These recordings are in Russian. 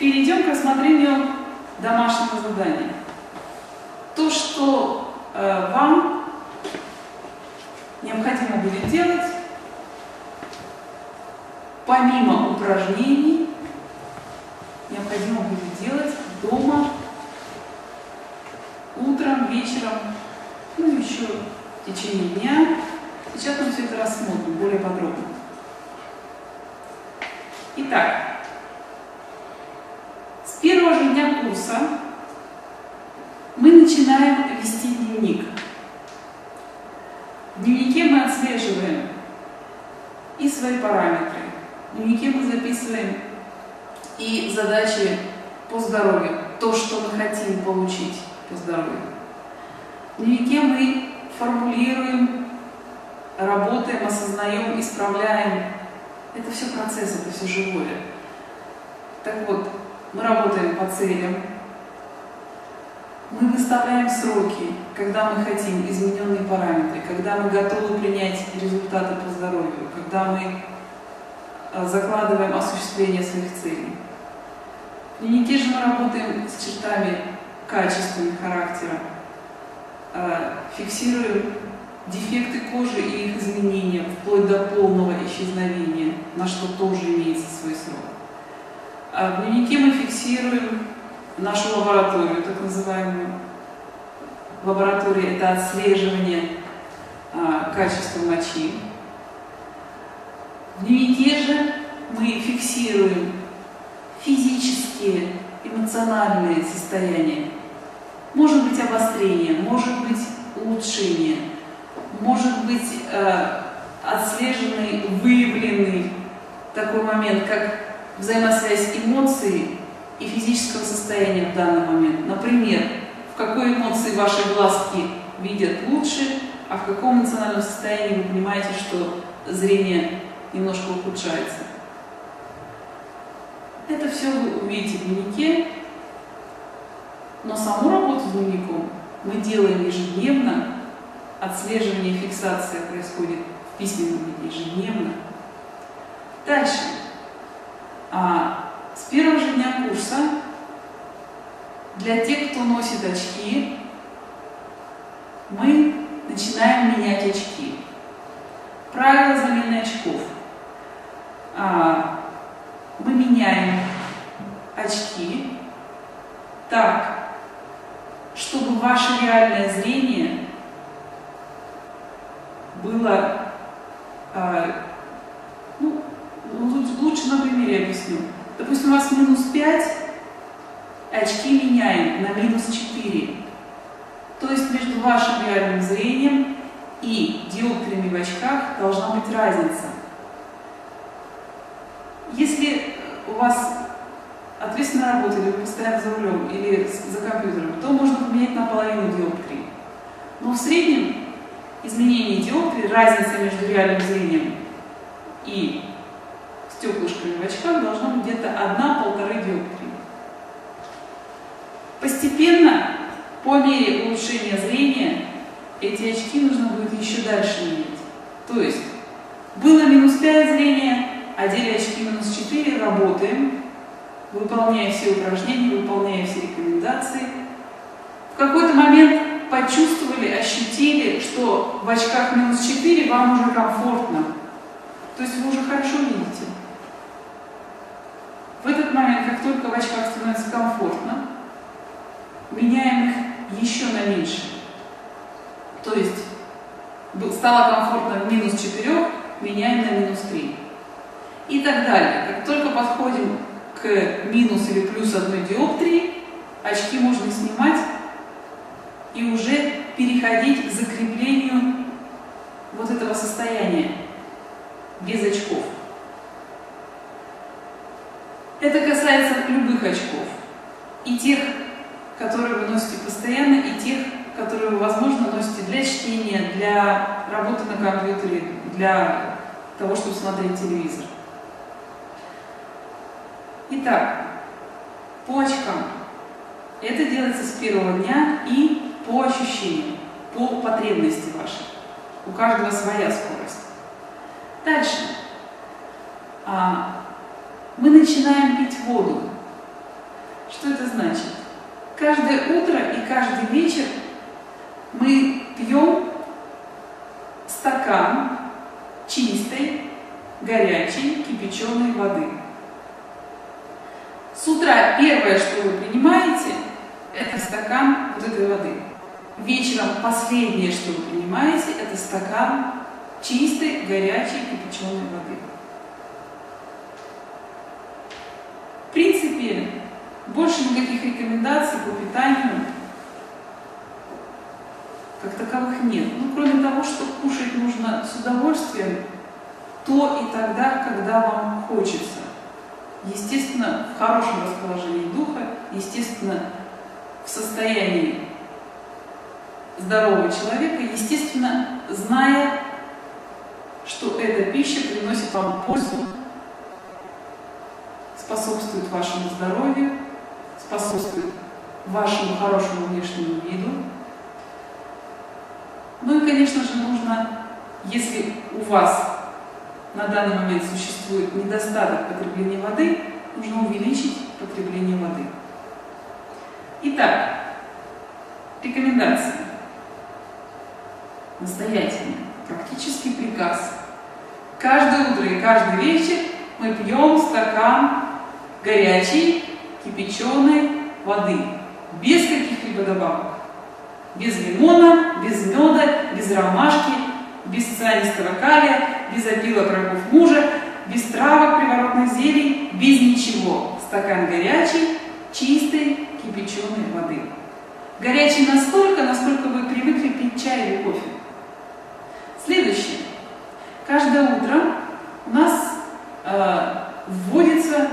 перейдем к рассмотрению домашнего задания. То, что э, вам необходимо будет делать, помимо упражнений, необходимо будет делать дома, утром, вечером, ну еще в течение дня. Сейчас мы все это рассмотрим более подробно. Итак, дня курса мы начинаем вести дневник. В дневнике мы отслеживаем и свои параметры. В дневнике мы записываем и задачи по здоровью, то, что мы хотим получить по здоровью. В дневнике мы формулируем, работаем, осознаем, исправляем. Это все процесс, это все живое. Так вот, мы работаем по целям, мы выставляем сроки, когда мы хотим измененные параметры, когда мы готовы принять результаты по здоровью, когда мы а, закладываем осуществление своих целей. В дневнике же мы работаем с чертами качествами характера, а, фиксируем дефекты кожи и их изменения, вплоть до полного исчезновения, на что тоже имеется свой срок. В дневнике мы фиксируем нашу лабораторию, так называемую. Лаборатория – это отслеживание а, качества мочи. В дневнике же мы фиксируем физические, эмоциональные состояния. Может быть обострение, может быть улучшение, может быть э, отслеженный, выявленный такой момент, как взаимосвязь эмоций и физического состояния в данный момент. Например, в какой эмоции ваши глазки видят лучше, а в каком эмоциональном состоянии вы понимаете, что зрение немножко ухудшается. Это все вы увидите в дневнике, но саму работу с дневником мы делаем ежедневно, отслеживание и фиксация происходит в письменном ежедневно. Дальше. А с первого же дня курса для тех, кто носит очки, мы начинаем менять очки. Правила замены очков. А, мы меняем очки так, чтобы ваше реальное зрение было а, лучше на примере объясню. Допустим, у вас минус 5, очки меняем на минус 4. То есть между вашим реальным зрением и диоптриями в очках должна быть разница. Если у вас ответственная работа, или вы постоянно за рулем, или за компьютером, то можно поменять наполовину диоптрии. Но в среднем изменение диоптрии, разница между реальным зрением и стеклышками в очках должно быть где-то 1-1,5 диоптрии. Постепенно, по мере улучшения зрения, эти очки нужно будет еще дальше менять. То есть, было минус 5 зрения, одели очки минус 4, работаем, выполняя все упражнения, выполняя все рекомендации. В какой-то момент почувствовали, ощутили, что в очках минус 4 вам уже комфортно. То есть вы уже хорошо видите. В этот момент, как только в очках становится комфортно, меняем их еще на меньше. То есть стало комфортно в минус 4, меняем на минус 3. И так далее. Как только подходим к минус или плюс одной диоптрии, очки можно снимать и уже переходить к закреплению вот этого состояния без очков. Это касается любых очков. И тех, которые вы носите постоянно, и тех, которые вы, возможно, носите для чтения, для работы на компьютере, для того, чтобы смотреть телевизор. Итак, по очкам. Это делается с первого дня и по ощущениям, по потребности вашей. У каждого своя скорость. Дальше. А, мы начинаем пить воду. Каждое утро и каждый вечер мы пьем стакан чистой, горячей, кипяченой воды. С утра первое, что вы принимаете, это стакан вот этой воды. Вечером последнее, что вы принимаете, это стакан чистой, горячей, кипяченой воды. В принципе, больше никаких рекомендаций по питанию как таковых нет. Ну, кроме того, что кушать нужно с удовольствием, то и тогда, когда вам хочется. Естественно, в хорошем расположении духа, естественно, в состоянии здорового человека, естественно, зная, что эта пища приносит вам пользу, способствует вашему здоровью, способствует вашему хорошему внешнему виду. Ну и, конечно же, нужно, если у вас на данный момент существует недостаток потребления воды, нужно увеличить потребление воды. Итак, рекомендации. Настоятельно. Практический приказ. Каждое утро и каждый вечер мы пьем стакан горячей, кипяченой воды. Без каких-либо добавок. Без лимона, без меда, без ромашки, без цианистого калия, без опилок рогов мужа, без травок, приворотных зелий, без ничего. Стакан горячей, чистой, кипяченой воды. Горячий настолько, насколько вы привыкли пить чай или кофе. Следующее. Каждое утро у нас э, вводится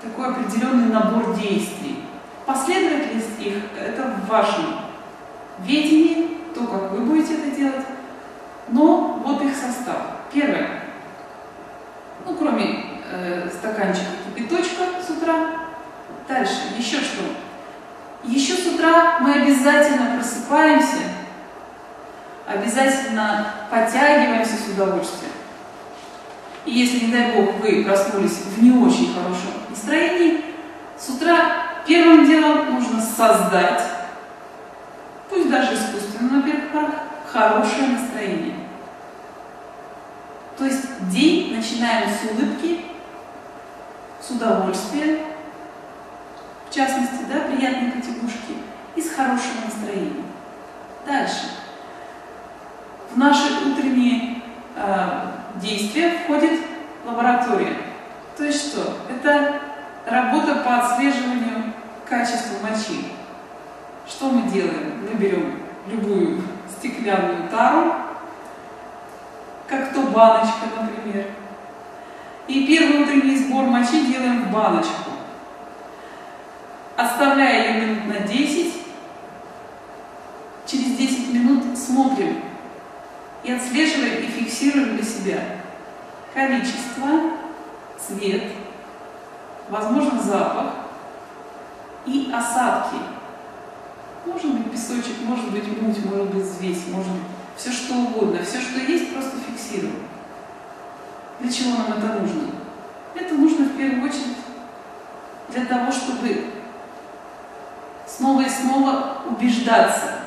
такой определенный набор действий. Последовательность их – это в вашем видении, то, как вы будете это делать, но вот их состав. Первое. Ну, кроме э, стаканчика кипяточка с утра. Дальше. Еще что? Еще с утра мы обязательно просыпаемся, обязательно подтягиваемся с удовольствием. И если, не дай бог, вы проснулись в не очень хорошем настроении, с утра первым делом нужно создать, пусть даже искусственно на первых порах, хорошее настроение. То есть день начинаем с улыбки, с удовольствия, в частности, да, приятной потягушки, и с хорошего настроения. Дальше. В наши утренние э, действия входит лаборатория. То есть что? Это работа по отслеживанию качества мочи. Что мы делаем? Мы берем любую стеклянную тару, как то баночка, например. И первый утренний сбор мочи делаем в баночку. Оставляя ее минут на 10, через 10 минут смотрим и отслеживаем и фиксируем для себя количество, цвет, возможно запах и осадки. Может быть песочек, может быть муть, может быть взвесь, может быть все что угодно, все, что есть, просто фиксируем. Для чего нам это нужно? Это нужно в первую очередь для того, чтобы снова и снова убеждаться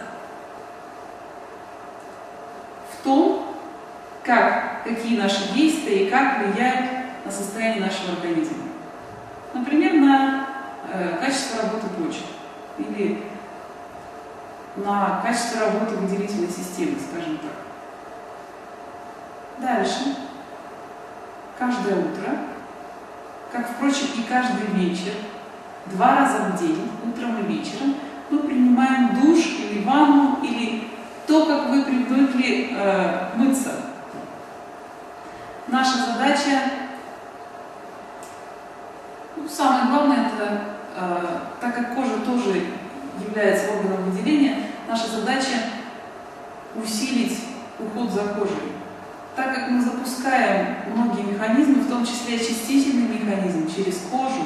в том, как, какие наши действия и как влияют на состояние нашего организма. Например, на э, качество работы почек или на качество работы выделительной системы, скажем так. Дальше. Каждое утро, как, впрочем, и каждый вечер, два раза в день, утром и вечером, мы принимаем душ или ванну, или то, как вы привыкли э, мыться. Наша задача, ну, самое главное, это, э, так как кожа тоже является органом выделения, наша задача усилить уход за кожей. Так как мы запускаем многие механизмы, в том числе очистительный механизм через кожу,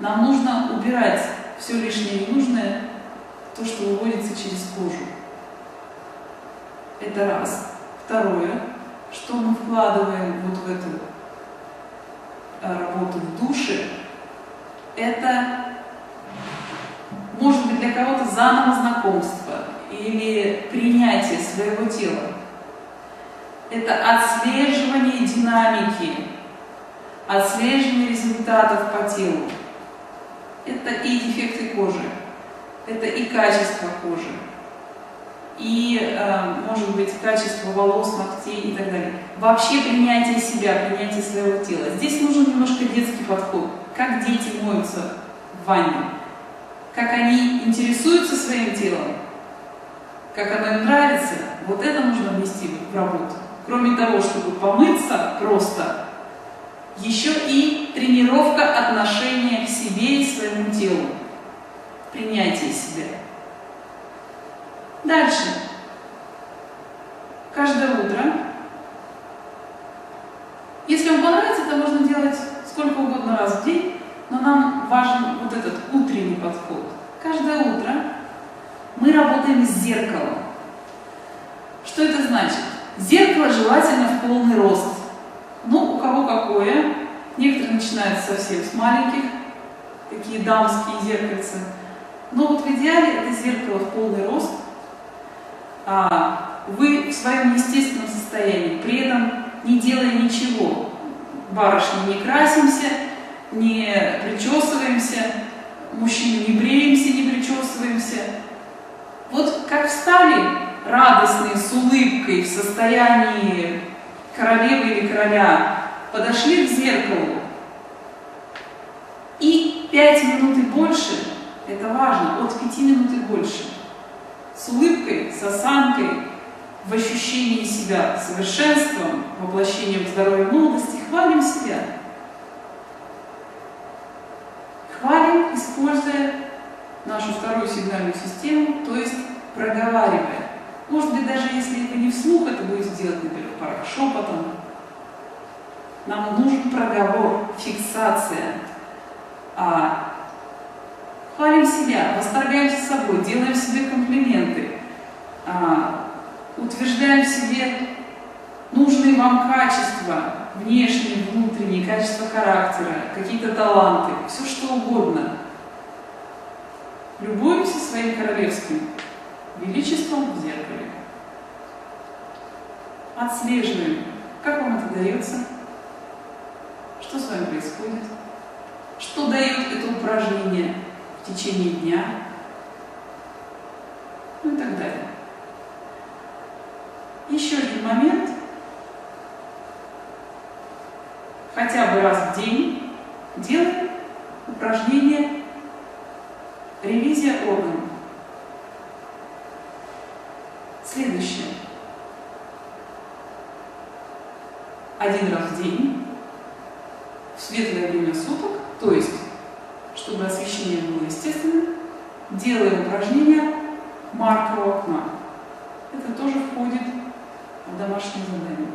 нам нужно убирать все лишнее и ненужное, то, что выводится через кожу. Это раз. Второе, что мы вкладываем вот в эту э, работу в душе, это может быть для кого-то заново знакомство или принятие своего тела. Это отслеживание динамики, отслеживание результатов по телу. Это и дефекты кожи, это и качество кожи, и, э, может быть, качество волос, ногтей и так далее. Вообще принятие себя, принятие своего тела. Здесь нужен немножко детский подход. Как дети моются в ванне, как они интересуются своим телом, как оно им нравится, вот это нужно внести в работу. Кроме того, чтобы помыться просто, еще и тренировка отношения к себе и своему телу, принятие себя. Дальше. Каждое утро. Если вам понравится, это можно делать сколько угодно раз в день, но нам важен вот этот утренний подход. Каждое утро мы работаем с зеркалом. Что это значит? Зеркало желательно в полный рост. Ну, у кого какое. Некоторые начинают совсем с маленьких, такие дамские зеркальца. Но вот в идеале это зеркало в полный рост – вы в своем естественном состоянии, при этом не делая ничего. Барышни не красимся, не причесываемся, мужчины не бреемся, не причесываемся. Вот как встали радостные, с улыбкой, в состоянии королевы или короля, подошли к зеркалу, и пять минут и больше, это важно, от пяти минут и больше – с улыбкой, с осанкой, в ощущении себя совершенством, воплощением здоровья молодости, хвалим себя. Хвалим, используя нашу вторую сигнальную систему, то есть проговаривая. Может быть, даже если это не вслух, это будет сделать, например, пара шепотом. Нам нужен проговор, фиксация. А Хвалим себя, восторгаемся собой, делаем себе комплименты, а, утверждаем в себе нужные вам качества, внешние, внутренние, качества характера, какие-то таланты, все что угодно. Любуемся своим королевским величеством в зеркале. Отслеживаем, как вам это дается, что с вами происходит, что дает это упражнение – в течение дня, ну и так далее. Еще один момент. Хотя бы раз в день делаем упражнение ревизия органов. Следующее. Один раз в день, в светлое время суток, то есть чтобы освещение было естественным, делаем упражнение марка у окна. Это тоже входит в домашнее задание.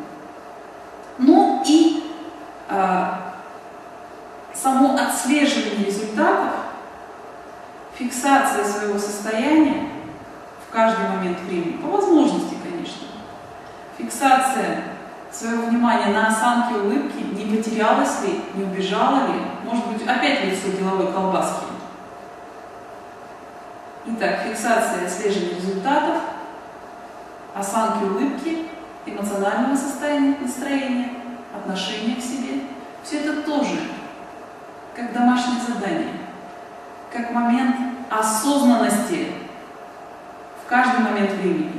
Ну и а, само отслеживание результатов, фиксация своего состояния в каждый момент времени, по возможности, конечно, фиксация своего внимания на осанке улыбки, не потерялась ли, не убежала ли, может быть, опять лицо деловой колбаски. Итак, фиксация и результатов, осанки улыбки, эмоционального состояния, настроения, отношения к себе. Все это тоже как домашнее задание, как момент осознанности в каждый момент времени.